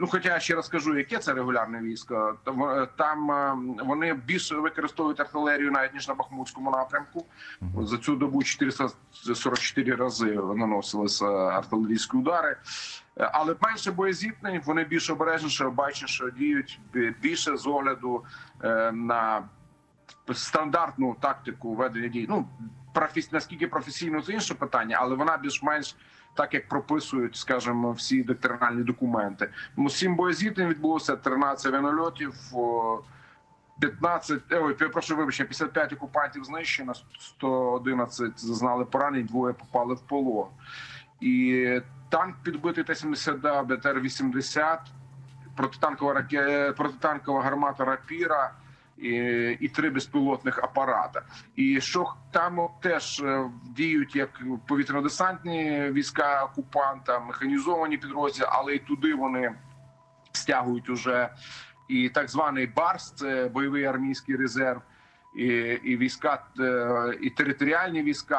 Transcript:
Ну, хоча я ще раз кажу, яке це регулярне військо. Там, е, Там е, вони більше використовують артилерію навіть ніж на Бахмутському напрямку. За цю добу 444 рази наносилися артилерійські удари. Але менше боєзітнень, вони більш обережніше, обачніше діють більше з огляду е, на стандартну тактику ведення дій. Ну професі... наскільки професійно це інше питання, але вона більш-менш так як прописують, скажімо, всі доктринальні документи. Ну, сім боєзітнень відбулося, 13 авіанольотів, о, 15, е, ой, прошу вибачення, 55 окупантів знищено, 111 зазнали поранень, двоє попали в полон. І танк підбитий Т-72, БТР-80, протитанкова раке... протитанкова гармата Рапіра і, і три безпілотних апарата. І що там теж е, діють як повітряно-десантні війська окупанта, механізовані підрозділи, але і туди вони стягують уже і так званий БАРС, це бойовий армійський резерв, і, і війська, е, і територіальні війська.